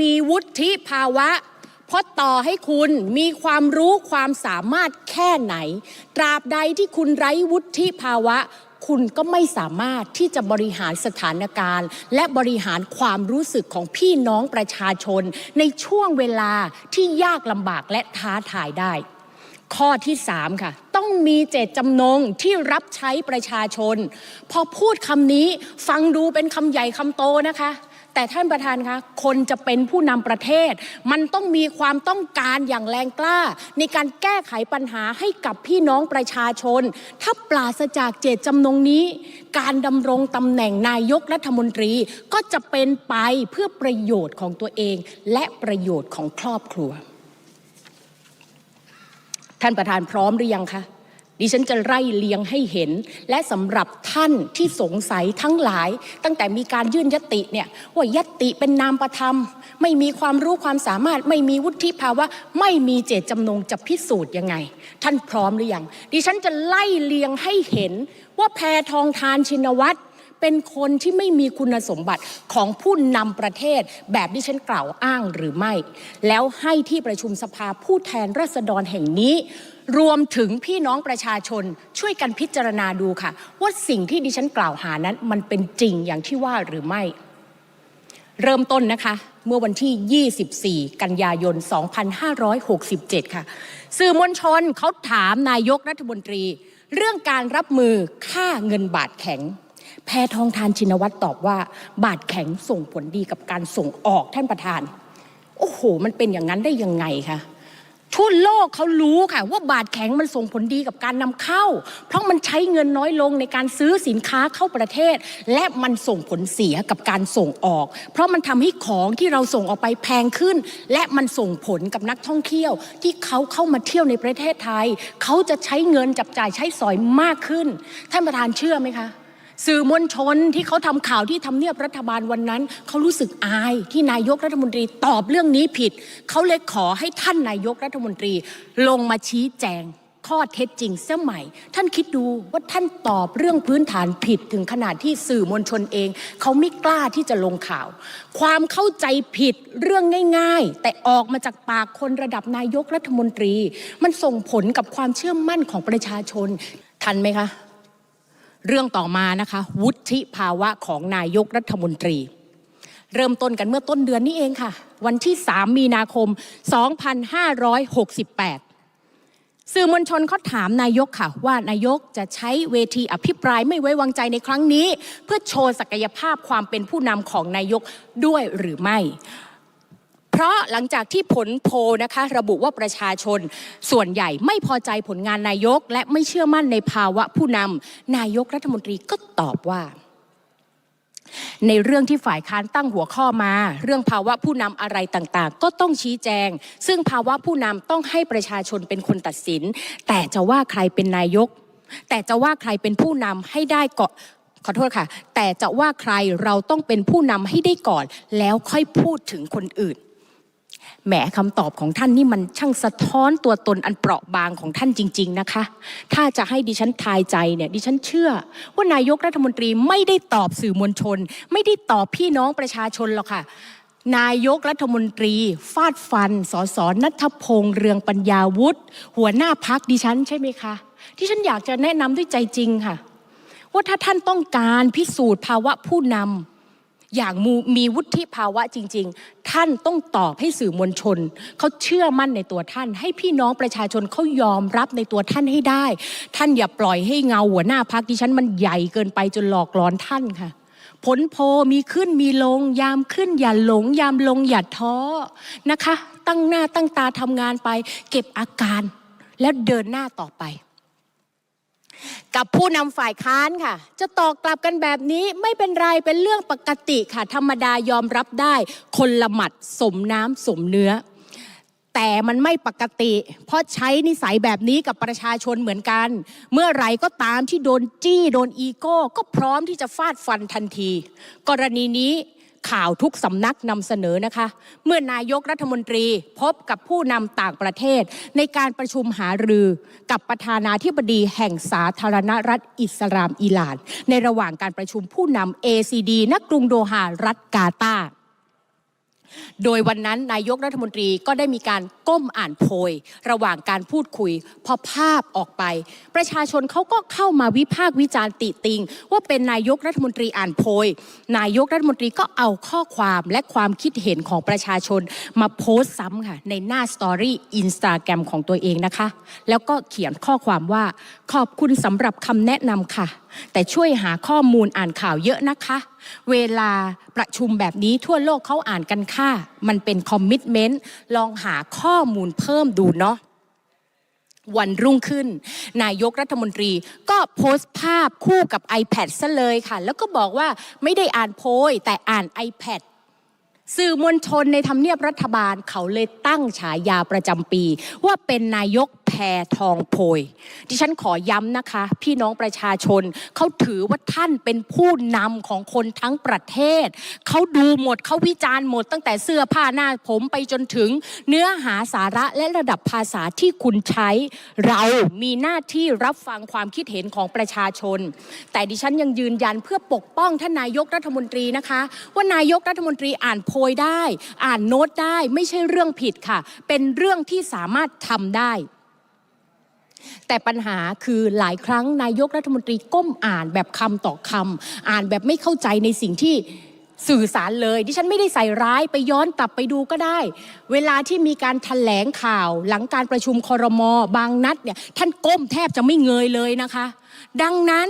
มีวุฒิภาวะ เพราะต่อให้คุณมีความรู้ความสามารถแค่ไหน ตราบใดที่คุณไร้วุฒิภาวะ คุณก็ไม่สามารถที่จะบริหารสถานการณ์ และบริหารความรู้สึกของพี่น้องประชาชน ในช่วงเวลาที่ยากลำบากและท้าทายได้ข้อที่ 3 ค่ะ ต้องมีเจตจำนงที่รับใช้ประชาชน พอพูดคำนี้ฟังดูเป็นคำใหญ่คำโตนะคะ แต่ท่านประธานคะคนจะเป็นผู้นำประเทศ มันต้องมีความต้องการอย่างแรงกล้า ในการแก้ไขปัญหาให้กับพี่น้องประชาชน ถ้าปราศจากเจตจำนงนี้ การดำรงตำแหน่งนายกรัฐมนตรีก็จะเป็นไปเพื่อประโยชน์ของตัวเอง และประโยชน์ของครอบครัว ท่านประธานพร้อมหรือยังคะ ดิฉันจะไล่เลียงให้เห็น และสำหรับท่านที่สงสัยทั้งหลาย ตั้งแต่มีการยื่นยติเนี่ยว่ายติเป็นนามประธรรม ไม่มีความรู้ความสามารถ ไม่มีวุฒิภาวะ ไม่มีเจตจำนงจะพิสูจน์ยังไง ท่านพร้อมหรือยังดิฉันจะไล่เลียงให้เห็นว่าแพทองทานชินวัตร เป็นคนที่ไม่มีคุณสมบัติของผู้นำประเทศแบบที่ฉันกล่าวอ้างหรือไม่ แล้วให้ที่ประชุมสภาผู้แทนราษฎรแห่งนี้ รวมถึงพี่น้องประชาชนช่วยกันพิจารณาดูค่ะ ว่าสิ่งที่ดิฉันกล่าวหานั้น มันเป็นจริงอย่างที่ว่าหรือไม่ เริ่มต้นนะคะเมื่อวันที่ 24 กันยายน 2567 ค่ะ สื่อมวลชนเขาถามนายกรัฐมนตรี เรื่องการรับมือค่าเงินบาทแข็ง แพทองทานชินวัตรตอบว่า บาทแข็งส่งผลดีกับการส่งออกท่านประธาน โอ้โห มันเป็นอย่างนั้นได้ยังไงคะทั่วโลกเขารู้ค่ะ ว่าบาทแข็งมันส่งผลดีกับการนำเข้า เพราะมันใช้เงินน้อยลงในการซื้อสินค้าเข้าประเทศ และมันส่งผลเสียกับการส่งออก เพราะมันทำให้ของที่เราส่งออกไปแพงขึ้น และมันส่งผลกับนักท่องเที่ยว ที่เขาเข้ามาเที่ยวในประเทศไทย เขาจะใช้เงินจับจ่ายใช้สอยมากขึ้น ท่านประธานเชื่อไหมคะ สื่อมวลชนที่เขาทำข่าวที่ทำเนียบรัฐบาลวันนั้น เขารู้สึกอายที่นายกรัฐมนตรีตอบเรื่องนี้ผิด เขาเลยขอให้ท่านนายกรัฐมนตรีลงมาชี้แจงข้อเท็จจริงเสียใหม่ ท่านคิดดูว่าท่านตอบเรื่องพื้นฐานผิดถึงขนาดที่สื่อมวลชนเอง เขาไม่กล้าที่จะลงข่าว ความเข้าใจผิดเรื่องง่าย ๆ แต่ออกมาจากปากคนระดับนายกรัฐมนตรี มันส่งผลกับความเชื่อมั่นของประชาชนทันไหมคะ เรื่องต่อมานะคะ วุฒิภาวะของนายกรัฐมนตรี เริ่มต้นกันเมื่อต้นเดือนนี้เองค่ะ วันที่ 3 มีนาคม 2568 สื่อมวลชนเขาถามนายกค่ะ ว่านายกจะใช้เวทีอภิปรายไม่ไว้วางใจในครั้งนี้ เพื่อโชว์ศักยภาพความเป็นผู้นำของนายกด้วยหรือไม่ เพราะหลังจากที่ผลโพนะคะระบุว่าประชาชนส่วนใหญ่ไม่พอใจผลงานนายก และไม่เชื่อมั่นในภาวะผู้นำนายกรัฐมนตรีก็ตอบว่า ในเรื่องที่ฝ่ายค้านตั้งหัวข้อมา เรื่องภาวะผู้นำอะไรต่างๆ ก็ต้องชี้แจง ซึ่งภาวะผู้นำต้องให้ประชาชนเป็นคนตัดสิน แต่จะว่าใครเป็นนายก แต่จะว่าใครเป็นผู้นำให้ได้ก่อนขอโทษค่ะ แต่จะว่าใครเราต้องเป็นผู้นำให้ได้ก่อน แล้วค่อยพูดถึงคนอื่น แหมคำตอบของท่านนี่มันช่างสะท้อนตัวตนอันเปราะบางของท่านจริง ๆนะคะ ถ้าจะให้ดิฉันทายใจเนี่ยดิฉันเชื่อ ว่านายกรัฐมนตรีไม่ได้ตอบสื่อมวลชน ไม่ได้ตอบพี่น้องประชาชนหรอกค่ะนายกรัฐมนตรีฟาดฟัน สสนัทพงษ์เรืองปัญญาวุฒิหัวหน้าพักดิฉันใช่ไหมคะ ที่ฉันอยากจะแนะนำด้วยใจจริงค่ะ ว่าถ้าท่านต้องการพิสูจน์ภาวะผู้นำ อย่างมูมีวุฒิภาวะจริง ๆ ท่านต้องตอบให้สื่อมวลชนเขาเชื่อมั่นในตัวท่าน ให้พี่น้องประชาชนเขายอมรับในตัวท่านให้ได้ ท่านอย่าปล่อยให้เงาหัวหน้าพักดิฉันมันใหญ่เกินไปจนหลอกหลอนท่านค่ะผลโพมีขึ้นมีลง ยามขึ้นอย่าหลง ยามลงอย่าท้อนะคะ ตั้งหน้าตั้งตาทำงานไป เก็บอาการแล้วเดินหน้าต่อไป กับผู้นำฝ่ายค้านค่ะ จะตอบกลับกันแบบนี้ไม่เป็นไรเป็นเรื่องปกติค่ะ ธรรมดายอมรับได้ คนละหมัดสมน้ำสมเนื้อ แต่มันไม่ปกติ เพราะใช้นิสัยแบบนี้กับประชาชนเหมือนกัน เมื่อไรก็ตามที่โดนจี้โดนอีโก้ ก็พร้อมที่จะฟาดฟันทันที กรณีนี้ ข่าวทุกสำนักนำเสนอนะคะ เมื่อนายกรัฐมนตรีพบกับผู้นำต่างประเทศ ในการประชุมหารือกับประธานาธิบดีแห่งสาธารณรัฐอิสลามอิหร่าน ในระหว่างการประชุมผู้นำ ACD ณกรุงโดฮารัฐกาตาร์ โดยวันนั้นนายกรัฐมนตรีก็ได้มีการก้มอ่านโพย ระหว่างการพูดคุย พอภาพออกไป ประชาชนเขาก็เข้ามาวิพากษ์วิจารณ์ติติง ว่าเป็นนายกรัฐมนตรีอ่านโพย นายกรัฐมนตรีก็เอาข้อความและความคิดเห็นของประชาชน มาโพสต์ซ้ำค่ะในหน้าสตอรี่อินสตาแกรมของตัวเองนะคะ แล้วก็เขียนข้อความว่าขอบคุณสำหรับคำแนะนำค่ะ แต่ช่วยหาข้อมูลอ่านข่าวเยอะนะคะ เวลาประชุมแบบนี้ทั่วโลกเขาอ่านกันค่ะ มันเป็นคอมมิชเมนต์ลองหาข้อมูลเพิ่มดูเนาะวันรุ่งขึ้น นายกรัฐมนตรีก็โพสต์ภาพคู่กับ iPad ซะเลยค่ะ แล้วก็บอกว่าไม่ได้อ่านโพยแต่อ่าน iPad สื่อมวลชนในทำเนียบรัฐบาลเขาเลยตั้งฉายาประจำปี ว่าเป็นนายกแพทองโพยดิฉันขอย้ำนะคะ พี่น้องประชาชนเขาถือว่าท่านเป็นผู้นำของคนทั้งประเทศ เขาดูหมดเขาวิจารณ์หมดตั้งแต่เสื้อผ้าหน้าผมไปจนถึงเนื้อหาสาระและระดับภาษาที่คุณใช้ เรามีหน้าที่รับฟังความคิดเห็นของประชาชน แต่ดิฉันยังยืนยันเพื่อปกป้องท่านนายกรัฐมนตรีนะคะ ว่านายกรัฐมนตรีอ่านโพยได้ อ่านโน้ตได้ไม่ใช่เรื่องผิดค่ะ เป็นเรื่องที่สามารถทำได้ แต่ปัญหาคือหลายครั้งนายกรัฐมนตรีก้มอ่านแบบคำต่อคำอ่านแบบไม่เข้าใจในสิ่งที่ สื่อสารเลย ดิฉันไม่ได้ใส่ร้ายไปย้อนกลับไปดูก็ได้ เวลาที่มีการถแถลงข่าวหลังการประชุมคอรมอบางนัดเนี่ยท่านก้มแทบจะไม่เงยเลยนะคะ ดังนั้น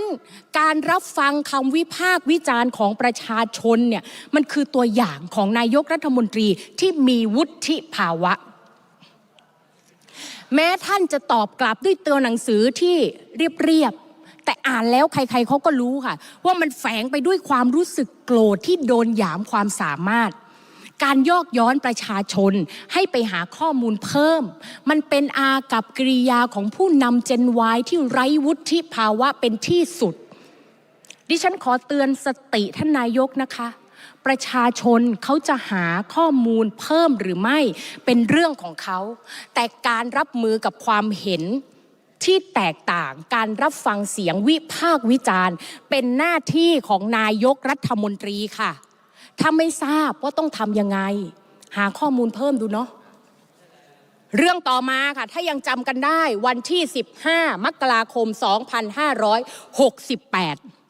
การรับฟังคำวิพากษ์วิจารณ์ของประชาชนเนี่ยมันคือตัวอย่างของนายกรัฐมนตรีที่มีวุฒิภาวะ แม้ท่านจะตอบกลับด้วยตัวหนังสือที่เรียบ แต่อ่านแล้วใครๆเขาก็รู้ค่ะ ว่ามันแฝงไปด้วยความรู้สึกโกรธที่โดนหยามความสามารถ การยอกย้อนประชาชนให้ไปหาข้อมูลเพิ่ม มันเป็นอากับกริยาของผู้นำเจนวายที่ไร้วุฒิภาวะเป็นที่สุด ดิฉันขอเตือนสติท่านนายกนะคะประชาชนเขาจะหาข้อมูลเพิ่มหรือไม่เป็นเรื่องของเขา แต่การรับมือกับความเห็น ที่แตกต่างการรับฟังเสียงวิพากษ์วิจารณ์ เป็นหน้าที่ของนายกรัฐมนตรีค่ะ ถ้าไม่ทราบว่าต้องทำยังไง หาข้อมูลเพิ่มดูเนาะเรื่องต่อมาค่ะ ถ้ายังจำกันได้วันที่ 15 มกราคม 2568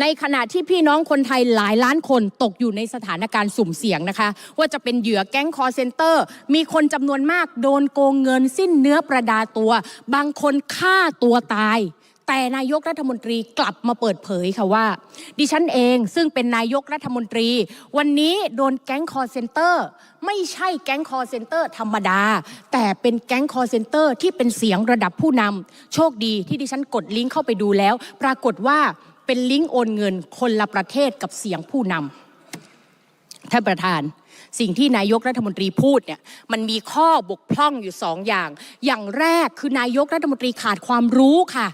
ในขณะที่พี่น้องคนไทยหลายล้านคนตกอยู่ในสถานการณ์สุ่มเสี่ยงนะคะ ว่าจะเป็นเหยื่อแก๊งคอร์เซนเตอร์ มีคนจำนวนมากโดนโกงเงินสิ้นเนื้อประดาตัว บางคนฆ่าตัวตาย แต่นายกรัฐมนตรีกลับมาเปิดเผยค่ะว่า ดิฉันเองซึ่งเป็นนายกรัฐมนตรี วันนี้โดนแก๊งคอร์เซนเตอร์ ไม่ใช่แก๊งคอร์เซนเตอร์ธรรมดา แต่เป็นแก๊งคอร์เซนเตอร์ที่เป็นเสียงระดับผู้นำโชคดีที่ดิฉันกดลิงก์เข้าไปดูแล้ว ปรากฏว่า เป็นลิงก์โอนเงินคนละประเทศกับเสียงผู้นำท่านประธานสิ่งที่นายกรัฐมนตรีพูดเนี่ยมันมีข้อบกพร่องอยู่สองอย่าง อย่างแรกคือนายกรัฐมนตรีขาดความรู้ค่ะ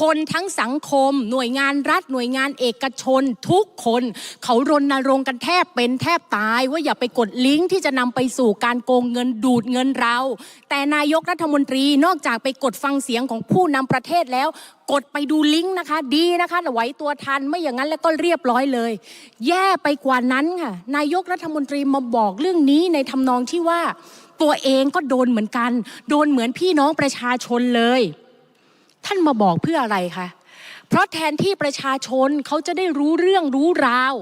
คนทั้งสังคม หน่วยงานรัฐ หน่วยงานเอกชน ทุกคน เขารณรงค์กันแทบเป็นแทบตาย ว่าอย่าไปกดลิงก์ที่จะนำไปสู่การโกงเงินดูดเงินเรา แต่นายกรัฐมนตรีนอกจากไปกดฟังเสียงของผู้นำประเทศแล้ว กดไปดูลิงก์นะคะ ดีนะคะไหวตัวทันไม่อย่างนั้นแล้วก็เรียบร้อยเลย แย่ไปกว่านั้นค่ะนายกรัฐมนตรีมาบอกเรื่องนี้ในทำนองที่ว่า ตัวเองก็โดนเหมือนกัน โดนเหมือนพี่น้องประชาชนเลย ท่านมาบอกเพื่ออะไรคะเพราะแทนที่ประชาชนเขาจะได้รู้เรื่องรู้ราว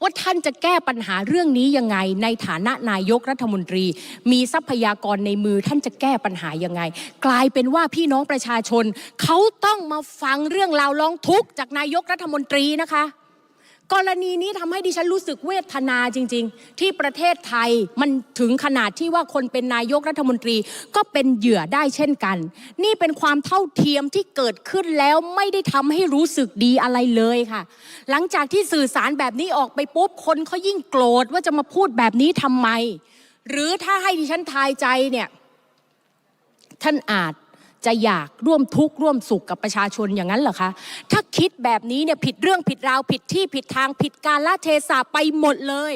ว่าท่านจะแก้ปัญหาเรื่องนี้ยังไง ในฐานะนายกรัฐมนตรี มีทรัพยากรในมือท่านจะแก้ปัญหายังไง กลายเป็นว่าพี่น้องประชาชนเขาต้องมาฟังเรื่องราวร้องทุกข์จากนายกรัฐมนตรีนะคะ กรณีนี้ทำให้ดิฉันรู้สึกเวทนาจริง ๆ ที่ประเทศไทยมันถึงขนาดที่ว่าคนเป็นนายกรัฐมนตรีก็เป็นเหยื่อได้เช่นกัน นี่เป็นความเท่าเทียมที่เกิดขึ้นแล้วไม่ได้ทำให้รู้สึกดีอะไรเลยค่ะ หลังจากที่สื่อสารแบบนี้ออกไปปุ๊บคนเขายิ่งโกรธว่าจะมาพูดแบบนี้ทำไม หรือถ้าให้ดิฉันทายใจเนี่ยท่านอาจ จะอยากร่วมทุกข์ร่วมสุขกับประชาชนอย่างนั้นเหรอคะ ถ้าคิดแบบนี้เนี่ยผิดเรื่องผิดราวผิดที่ผิดทางผิดการละเทศะไปหมดเลย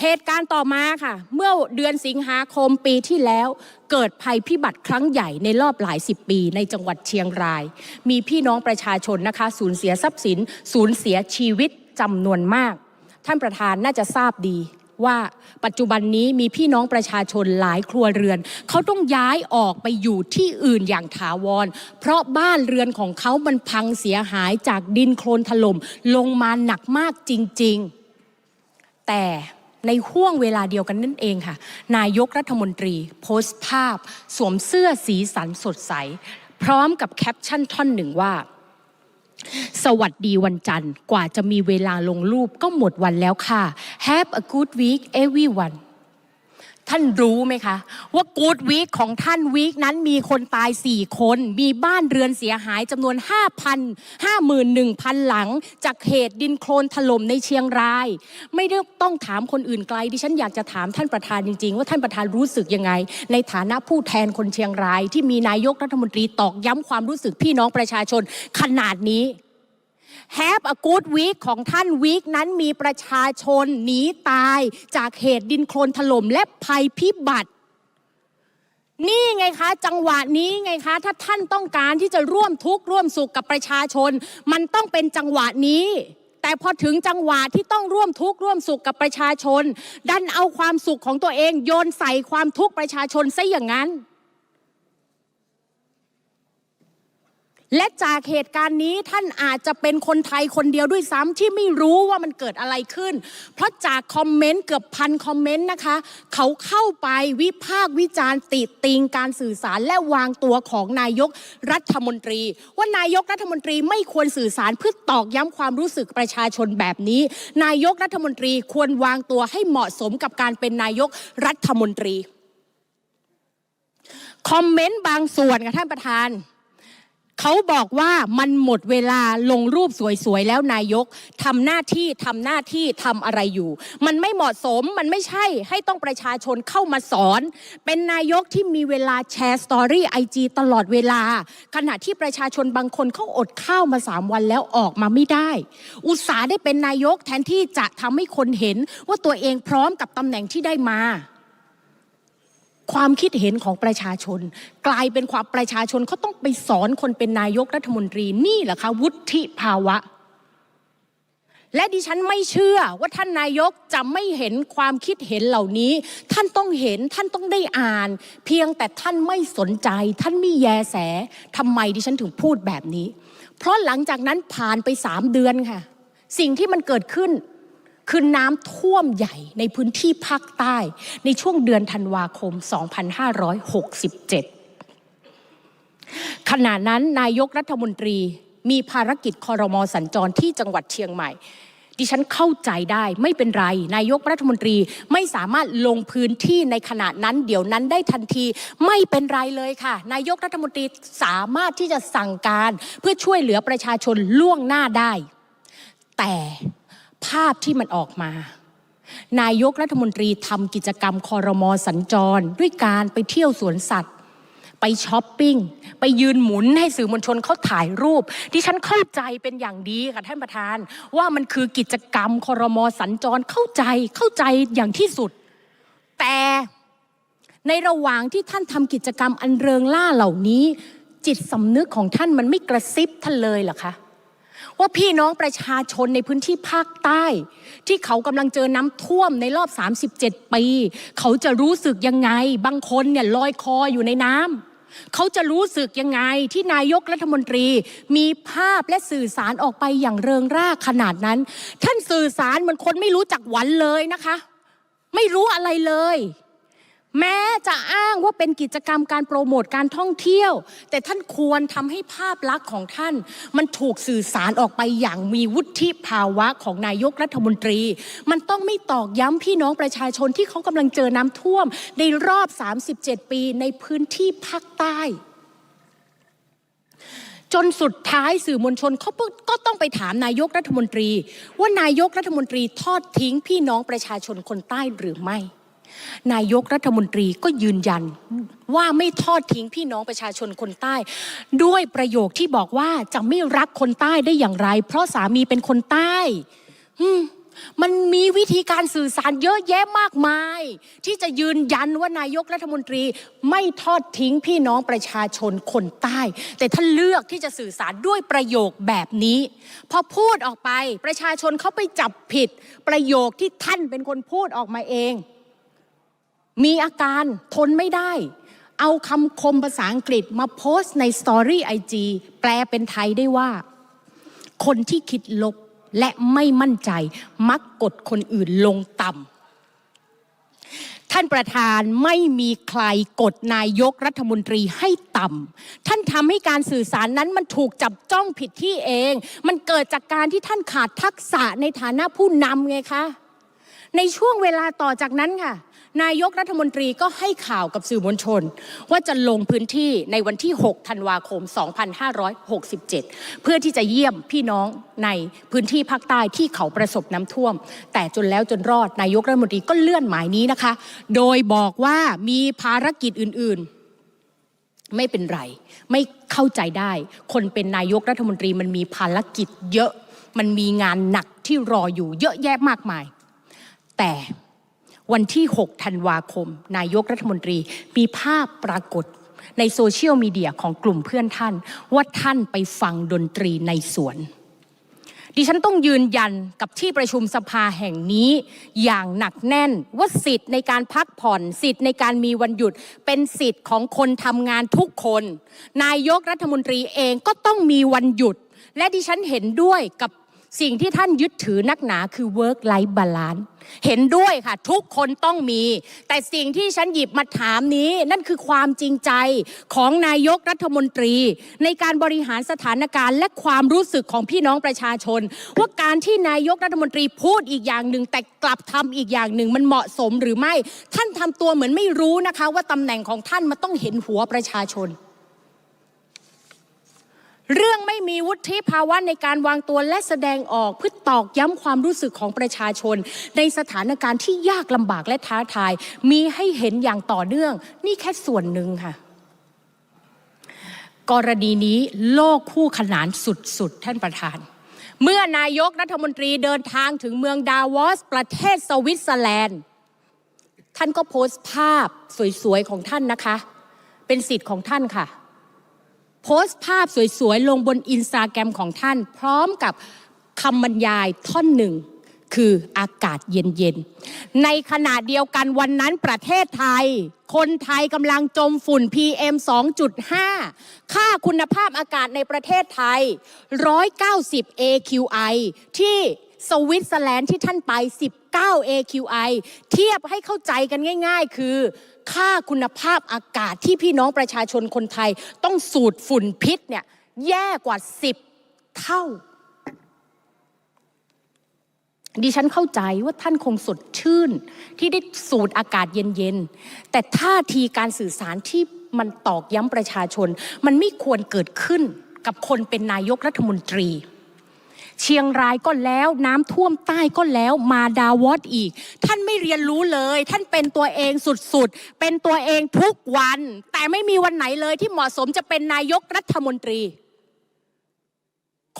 เหตุการณ์ต่อมาค่ะ เมื่อเดือนสิงหาคมปีที่แล้ว เกิดภัยพิบัติครั้งใหญ่ในรอบหลายสิบปี ในจังหวัดเชียงราย มีพี่น้องประชาชนนะคะ สูญเสียทรัพย์สิน สูญเสียชีวิตจำนวนมาก ท่านประธานน่าจะทราบดี ว่าปัจจุบันนี้มีพี่น้องประชาชนหลายครัวเรือน เขาต้องย้ายออกไปอยู่ที่อื่นอย่างถาวร เพราะบ้านเรือนของเขามันพังเสียหายจากดินโคลนถล่มลงมาหนักมากจริง ๆ แต่ในห่วงเวลาเดียวกันนั่นเองค่ะ นายกรัฐมนตรี โพสต์ภาพ สวมเสื้อสีสันสดใส พร้อมกับแคปชั่นท่อนหนึ่งว่า สวัสดีวันจันทร์กว่าจะมีเวลาลงรูปก็หมดวันแล้วค่ะ Have a good week everyone ท่านรู้ไหมคะ ว่า Good Week ของท่านวีคนั้นมีคนตาย 4 คน มีบ้านเรือนเสียหายจำนวน 5,000 51,000 หลัง จากเหตุดินโคลนถล่มในเชียงราย ไม่ได้ต้องถามคนอื่นไกล ดิฉันอยากจะถามท่านประธานจริง ๆ ว่าท่านประธานรู้สึกยังไง ในฐานะผู้แทนคนเชียงราย ที่มีนายกรัฐมนตรีตอกย้ำความรู้สึกพี่น้องประชาชนขนาดนี้ Have a good week ของท่านวีคนั้นมีประชาชนหนีตายจากเหตุดินโคลนถล่มและภัยพิบัติ นี่ไงคะ จังหวะนี้ไงคะ ถ้าท่านต้องการที่จะร่วมทุกข์ร่วมสุขกับประชาชน มันต้องเป็นจังหวะนี้แต่พอถึงจังหวะที่ต้องร่วมทุกข์ร่วมสุขกับประชาชน ดันเอาความสุขของตัวเองโยนใส่ความทุกข์ประชาชนซะอย่างนั้น และจากเหตุการณ์นี้ท่านอาจจะเป็นคนไทยคนเดียวด้วยซ้ำที่ไม่รู้ว่ามันเกิดอะไรขึ้น เพราะจากคอมเมนต์เกือบพันคอมเมนต์นะคะ เขาเข้าไปวิพากษ์วิจารณ์ติติงการสื่อสารและวางตัวของนายกรัฐมนตรี ว่านายกรัฐมนตรีไม่ควรสื่อสารเพื่อตอกย้ำความรู้สึกประชาชนแบบนี้ นายกรัฐมนตรีควรวางตัวให้เหมาะสมกับการเป็นนายกรัฐมนตรีคอมเมนต์บางส่วนค่ะท่านประธาน เขาบอกว่ามันหมดเวลาลงรูปสวยๆแล้วนายกทำหน้าที่ทำหน้าที่ทำอะไรอยู่ มันไม่เหมาะสมมันไม่ใช่ให้ต้องประชาชนเข้ามาสอน เป็นนายกที่มีเวลาแชร์สตอรี่ไอจีตลอดเวลา ขณะที่ประชาชนบางคนเขาอดข้าวมาสามวันแล้วออกมาไม่ได้ อุตสาห์ได้เป็นนายกแทนที่จะทำให้คนเห็นว่าตัวเองพร้อมกับตำแหน่งที่ได้มา ความคิดเห็นของประชาชน กลายเป็นความประชาชนเขาต้องไปสอนคนเป็นนายกรัฐมนตรีนี่แหละคะวุฒิภาวะ และดิฉันไม่เชื่อว่าท่านนายกจะไม่เห็นความคิดเห็นเหล่านี้ ท่านต้องเห็นท่านต้องได้อ่าน เพียงแต่ท่านไม่สนใจ ท่านไม่แยแสทำไมดิฉันถึงพูดแบบนี้ เพราะหลังจากนั้นผ่านไปสามเดือนค่ะ สิ่งที่มันเกิดขึ้น คือน้ำท่วมใหญ่ในพื้นที่ภาคใต้ ในช่วงเดือนธันวาคม 2567 ขณะนั้นนายกรัฐมนตรีมีภารกิจคอรมอสัญจรที่จังหวัดเชียงใหม่ ดิฉันเข้าใจได้ไม่เป็นไร นายกรัฐมนตรีไม่สามารถลงพื้นที่ในขณะนั้น เดี๋ยวนั้นได้ทันทีไม่เป็นไรเลยค่ะ นายกรัฐมนตรีสามารถที่จะสั่งการเพื่อช่วยเหลือประชาชนล่วงหน้าได้ แต่ ภาพที่มันออกมา นายกรัฐมนตรีทำกิจกรรมคอรมอสัญจร ด้วยการไปเที่ยวสวนสัตว์ ไปช้อปปิ้ง ไปยืนหมุนให้สื่อมวลชนเขาถ่ายรูป ที่ฉันเข้าใจเป็นอย่างดีค่ะท่านประธาน ว่ามันคือกิจกรรมคอรมอสัญจรเข้าใจเข้าใจอย่างที่สุด แต่ในระหว่างที่ท่านทำกิจกรรมอันเริงล่าเหล่านี้ จิตสำนึกของท่านมันไม่กระซิบท่านเลยเหรอคะ ว่าพี่น้องประชาชนในพื้นที่ภาคใต้ ที่เขากำลังเจอน้ำท่วมในรอบ 37 ปี เขาจะรู้สึกยังไง บางคนเนี่ยลอยคออยู่ในน้ำเขาจะรู้สึกยังไงที่นายกรัฐมนตรี มีภาพและสื่อสารออกไปอย่างเริงร่าขนาดนั้น ท่านสื่อสารเหมือนคนไม่รู้จักหวันเลยนะคะ ไม่รู้อะไรเลย แม้จะอ้างว่าเป็นกิจกรรมการโปรโมทการท่องเที่ยว แต่ท่านควรทำให้ภาพลักษณ์ของท่าน มันถูกสื่อสารออกไปอย่างมีวุฒิภาวะของนายกรัฐมนตรี มันต้องไม่ตอกย้ำพี่น้องประชาชนที่เขากำลังเจอน้ำท่วม ในรอบ 37 ปีในพื้นที่ภาคใต้ จนสุดท้ายสื่อมวลชนเขาก็ต้องไปถามนายกรัฐมนตรี ว่านายกรัฐมนตรีทอดทิ้งพี่น้องประชาชนคนใต้หรือไม่ นายกรัฐมนตรีก็ยืนยันว่าไม่ทอดทิ้งพี่น้องประชาชนคนใต้ ด้วยประโยคที่บอกว่าจะไม่รักคนใต้ได้อย่างไร เพราะสามีเป็นคนใต้มมันมีวิธีการสื่อสารเยอะแยะมากมาย ที่จะยืนยันว่านายกรัฐมนตรีไม่ทอดทิ้งพี่น้องประชาชนคนใต้ แต่ท่านเลือกที่จะสื่อสารด้วยประโยคแบบนี้ พอพูดออกไปประชาชนเขาไปจับผิดประโยคที่ท่านเป็นคนพูดออกมาเอง มีอาการทนไม่ได้ เอาคำคมภาษาอังกฤษมาโพสต์ในสตอรี่ไอจีแปลเป็นไทยได้ว่า คนที่คิดลบและไม่มั่นใจ มักกดคนอื่นลงต่ำท่านประธานไม่มีใครกดนายกรัฐมนตรีให้ต่ำท่านทำให้การสื่อสารนั้นมันถูกจับจ้องผิดที่เอง มันเกิดจากการที่ท่านขาดทักษะในฐานะผู้นำไงคะ ในช่วงเวลาต่อจากนั้นค่ะ นายกรัฐมนตรีก็ให้ข่าวกับสื่อมวลชน ว่าจะลงพื้นที่ในวันที่ 6 ธันวาคม 2567 เพื่อที่จะเยี่ยมพี่น้องในพื้นที่ภาคใต้ที่เขาประสบน้ำท่วม แต่จนแล้วจนรอดนายกรัฐมนตรีก็เลื่อนหมายนี้นะคะ โดยบอกว่ามีภารกิจอื่นๆ ไม่เป็นไร ไม่เข้าใจได้ คนเป็นนายกรัฐมนตรีมันมีภารกิจเยอะ มันมีงานหนักที่รออยู่เยอะแยะมากมาย แต่ วันที่ 6 ธันวาคม นายกรัฐมนตรี มีภาพปรากฏในโซเชียลมีเดียของกลุ่มเพื่อนท่าน ว่าท่านไปฟังดนตรีในสวน ดิฉันต้องยืนยันกับที่ประชุมสภาแห่งนี้อย่างหนักแน่นว่าสิทธิ์ในการพักผ่อน สิทธิ์ในการมีวันหยุด เป็นสิทธิ์ของคนทำงานทุกคน นายกรัฐมนตรีเองก็ต้องมีวันหยุด และดิฉันเห็นด้วยกับ สิ่งที่ท่านยึดถือนักหนาคือ work life balance เห็นด้วยค่ะ ทุกคนต้องมี แต่สิ่งที่ฉันหยิบมาถามนี้ นั่นคือความจริงใจของนายกรัฐมนตรี ในการบริหารสถานการณ์ และความรู้สึกของพี่น้องประชาชน ว่าการที่นายกรัฐมนตรีพูดอีกอย่างหนึ่ง แต่กลับทำอีกอย่างหนึ่งมันเหมาะสมหรือไม่ ท่านทำตัวเหมือนไม่รู้นะคะ ว่าตำแหน่งของท่านมันต้องเห็นหัวประชาชน เรื่องไม่มีวุฒิภาวะในการวางตัวและแสดงออกเพื่อตอกย้ำความรู้สึกของประชาชน ในสถานการณ์ที่ยากลำบากและท้าทาย มีให้เห็นอย่างต่อเนื่อง นี่แค่ส่วนหนึ่งค่ะ กรณีนี้โลกคู่ขนานสุดๆ ท่านประธาน เมื่อนายกรัฐมนตรีเดินทางถึงเมืองดาวอส ประเทศสวิตเซอร์แลนด์ ท่านก็โพสต์ภาพสวยๆ ของท่านนะคะ เป็นสิทธิ์ของท่านค่ะ โพสต์ภาพสวยๆ ลงบนอินสตาแกรมของท่าน พร้อมกับคำบรรยายท่อนหนึ่ง คืออากาศเย็นๆ ในขณะเดียวกันวันนั้นประเทศไทย คนไทยกำลังจมฝุ่น PM 2.5 ค่าคุณภาพอากาศในประเทศไทย 190 AQI ที่ สวิตเซอร์แลนด์ที่ท่านไป 19 AQI เทียบให้เข้าใจกันง่าย ๆ คือ ค่าคุณภาพอากาศที่พี่น้องประชาชนคนไทย ต้องสูดฝุ่นพิษเนี่ยแย่กว่า 10 เท่า ดิฉันเข้าใจว่าท่านคงสดชื่น ที่ได้สูดอากาศเย็นๆ แต่ท่าทีการสื่อสารที่มันตอกย้ำประชาชน มันไม่ควรเกิดขึ้นกับคนเป็นนายกรัฐมนตรี เชียงรายก็แล้ว น้ำท่วมใต้ก็แล้วมาดาวอสอีก ท่านไม่เรียนรู้เลย ท่านเป็นตัวเองสุดๆ เป็นตัวเองทุกวัน แต่ไม่มีวันไหนเลยที่เหมาะสมจะเป็นนายกรัฐมนตรี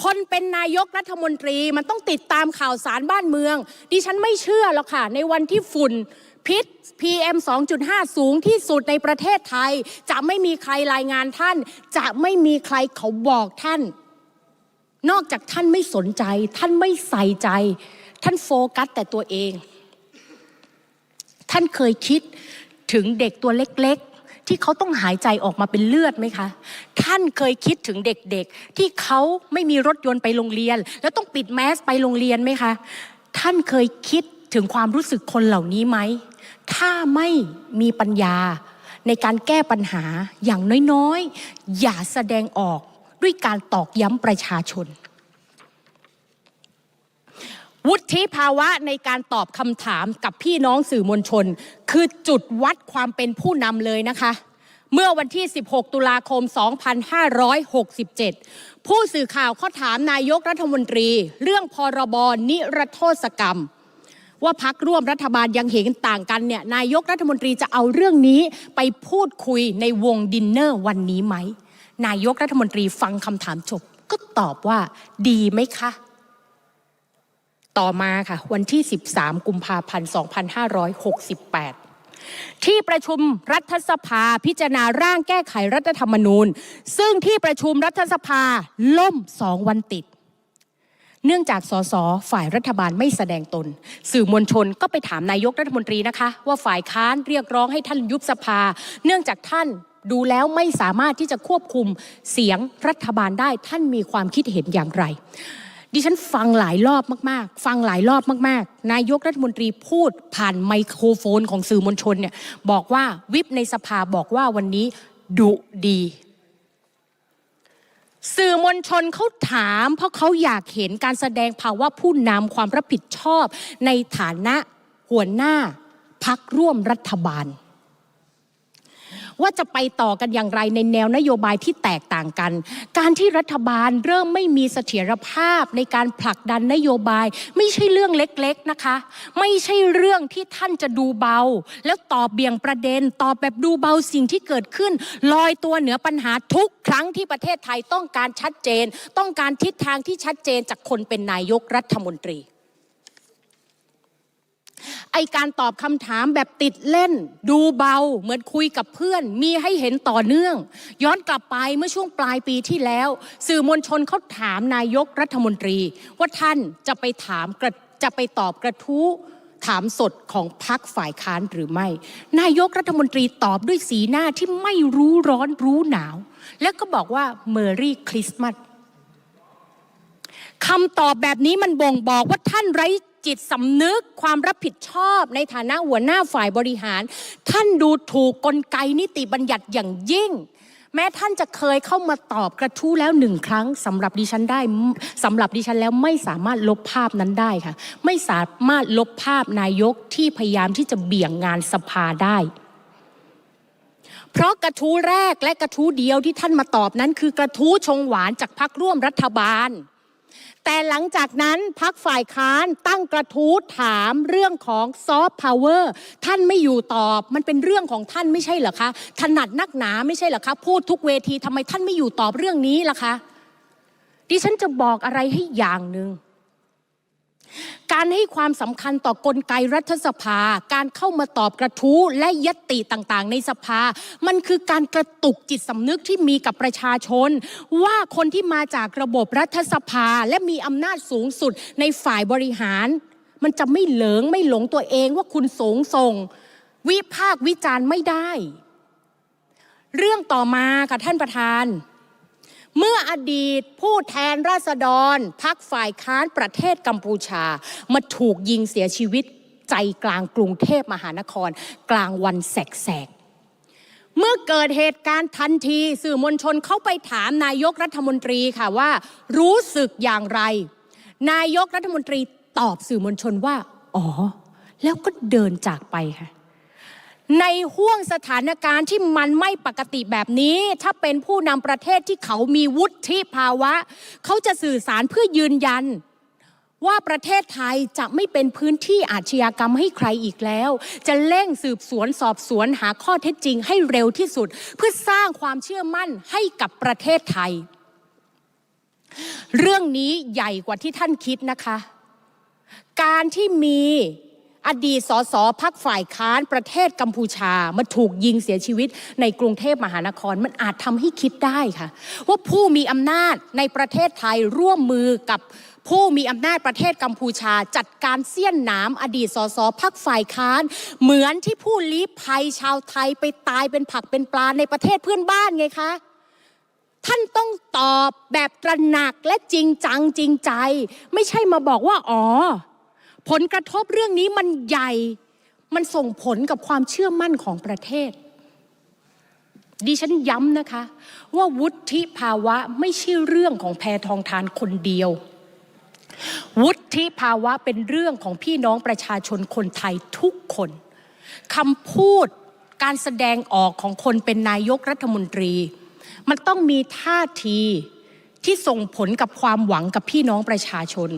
คนเป็นนายกรัฐมนตรีมันต้องติดตามข่าวสารบ้านเมือง ดิฉันไม่เชื่อหรอกค่ะ ในวันที่ฝุ่นพิษ PM 2.5 สูงที่สุดในประเทศไทย จะไม่มีใครรายงานท่าน จะไม่มีใครเขาบอกท่าน นอกจากท่านไม่สนใจ ท่านไม่ใส่ใจ ท่านโฟกัสแต่ตัวเอง ท่านเคยคิดถึงเด็กตัวเล็กๆ ที่เขาต้องหายใจออกมาเป็นเลือดไหมคะ ท่านเคยคิดถึงเด็กๆ ที่เขาไม่มีรถยนต์ไปโรงเรียน แล้วต้องปิดแมสไปโรงเรียนไหมคะ ท่านเคยคิดถึงความรู้สึกคนเหล่านี้ไหม ถ้าไม่มีปัญญาในการแก้ปัญหาอย่างน้อยๆ อย่าแสดงออก ด้วยการตอกย้ำประชาชน วุฒิภาวะในการตอบคำถามกับพี่น้องสื่อมวลชน คือจุดวัดความเป็นผู้นำเลยนะคะ เมื่อวันที่ 16 ตุลาคม 2567 ผู้สื่อข่าวเขาถามนายกรัฐมนตรี เรื่องพรบนิรโทษกรรมว่าพักร่วมรัฐบาลยังเห็นต่างกันเนี่ยนายกรัฐมนตรีจะเอาเรื่องนี้ไปพูดคุยในวงดินเนอร์วันนี้ไหม นายกรัฐมนตรีฟังคำถามจบ ก็ตอบว่า ดีไหมคะ ต่อมาค่ะ วันที่ 13 กุมภาพันธ์ 2568 ที่ประชุมรัฐสภาพิจารณาร่างแก้ไขรัฐธรรมนูญ ซึ่งที่ประชุมรัฐสภาล่มสองวันติดเนื่องจากสสฝ่ายรัฐบาลไม่แสดงตน สื่อมวลชนก็ไปถามนายกรัฐมนตรีนะคะ ว่าฝ่ายค้านเรียกร้องให้ท่านยุบสภา เนื่องจากท่าน ดูแล้วไม่สามารถที่จะควบคุมเสียงรัฐบาลได้ท่านมีความคิดเห็นอย่างไร ดิฉันฟังหลายรอบมาก ๆ ฟังหลายรอบมาก ๆ นายกรัฐมนตรีพูดผ่านไมโครโฟนของสื่อมวลชนเนี่ยบอกว่าวิปในสภาบอกว่าวันนี้ดุดี สื่อมวลชนเขาถาม เพราะเขาอยากเห็นการแสดงภาวะผู้นำความรับผิดชอบ ในฐานะหัวหน้าพักร่วมรัฐบาล ว่าจะไปต่อกันอย่างไรในแนวนโยบายที่แตกต่างกัน การที่รัฐบาลเริ่มไม่มีเสถียรภาพในการผลักดันนโยบาย ไม่ใช่เรื่องเล็กๆนะคะ ไม่ใช่เรื่องที่ท่านจะดูเบา แล้วตอบเบี่ยงประเด็น ตอบแบบดูเบาสิ่งที่เกิดขึ้น ลอยตัวเหนือปัญหาทุกครั้งที่ประเทศไทยต้องการชัดเจน ต้องการทิศทางที่ชัดเจนจากคนเป็นนายกรัฐมนตรี ไอการตอบคำถามแบบติดเล่น ดูเบา เหมือนคุยกับเพื่อน มีให้เห็นต่อเนื่อง ย้อนกลับไปเมื่อช่วงปลายปีที่แล้ว สื่อมวลชนเขาถามนายกรัฐมนตรี ว่าท่านจะไปถามจะไปตอบกระทู้ถามสดของพักฝ่ายค้านหรือไม่ นายกรัฐมนตรีตอบด้วยสีหน้าที่ไม่รู้ร้อนรู้หนาว แล้วก็บอกว่าเมอรี่คริสต์มาสคำตอบแบบนี้มันบ่งบอกว่าท่านไร้ จิตสำนึกความรับผิดชอบในฐานะหัวหน้าฝ่ายบริหาร ท่านดูถูกกลไกนิติบัญญัติอย่างยิ่ง แม้ท่านจะเคยเข้ามาตอบกระทู้แล้วหนึ่งครั้งสำหรับดิฉันได้สำหรับดิฉันแล้วไม่สามารถลบภาพนั้นได้ค่ะ ไม่สามารถลบภาพนายกที่พยายามที่จะเบี่ยงงานสภาได้เพราะกระทู้แรกและกระทู้เดียวที่ท่านมาตอบนั้นคือกระทู้ชงหวานจากพักร่วมรัฐบาล แต่หลังจากนั้นพักฝ่ายค้านตั้งกระทู้ถามเรื่องของซอฟต์พาวเวอร์ท่านไม่อยู่ตอบมันเป็นเรื่องของท่านไม่ใช่เหรอคะถนัดนักหนาไม่ใช่เหรอคะพูดทุกเวทีทำไมท่านไม่อยู่ตอบเรื่องนี้ล่ะคะดิฉันจะบอกอะไรให้อย่างหนึ่ง การให้ความสำคัญต่อกลไกรัฐสภา การเข้ามาตอบกระทู้และยตติต่างๆ ในสภา มันคือการกระตุกจิตสำนึกที่มีกับประชาชน ว่าคนที่มาจากระบบรัฐสภาและมีอำนาจสูงสุดในฝ่ายบริหาร มันจะไม่เหลิงไม่หลงตัวเองว่าคุณสูงส่ง วิพากษ์วิจารณ์ไม่ได้ เรื่องต่อมาค่ะท่านประธาน เมื่ออดีตผู้แทนราษฎรพักฝ่ายค้านประเทศกัมพูชา มาถูกยิงเสียชีวิตใจกลางกรุงเทพมหานคร กลางวันแสกๆเมื่อเกิดเหตุการณ์ทันที สื่อมวลชนเข้าไปถามนายกรัฐมนตรีค่ะว่า รู้สึกอย่างไร นายกรัฐมนตรีตอบสื่อมวลชนว่า อ๋อ แล้วก็เดินจากไปค่ะ ในห่วงสถานการณ์ที่มันไม่ปกติแบบนี้ ถ้าเป็นผู้นำประเทศที่เขามีวุฒิภาวะ เขาจะสื่อสารเพื่อยืนยัน ว่าประเทศไทยจะไม่เป็นพื้นที่อาชญากรรมให้ใครอีกแล้ว จะเร่งสืบสวนสอบสวนหาข้อเท็จจริงให้เร็วที่สุด เพื่อสร้างความเชื่อมั่นให้กับประเทศไทย เรื่องนี้ใหญ่กว่าที่ท่านคิดนะคะ การที่มี อดีตสสพักฝ่ายค้านประเทศกัมพูชามาถูกยิงเสียชีวิตในกรุงเทพมหานครมันอาจทำให้คิดได้ค่ะ ว่าผู้มีอำนาจในประเทศไทยร่วมมือกับผู้มีอำนาจประเทศกัมพูชา จัดการเสี้ยนหนามอดีตสสพักฝ่ายค้าน เหมือนที่ผู้ลี้ภัยชาวไทยไปตายเป็นผักเป็นปลาในประเทศเพื่อนบ้านไงคะท่านต้องตอบแบบตระหนักและจริงจังจริงใจ ไม่ใช่มาบอกว่าอ๋อ ผลกระทบเรื่องนี้มันใหญ่ มันส่งผลกับความเชื่อมั่นของประเทศ ดิฉันย้ำนะคะ ว่าวุฒิภาวะไม่ใช่เรื่องของแพทองทานคนเดียว วุฒิภาวะเป็นเรื่องของพี่น้องประชาชนคนไทยทุกคนคำพูดการแสดงออกของคนเป็นนายกรัฐมนตรี มันต้องมีท่าทีที่ส่งผลกับความหวังกับพี่น้องประชาชน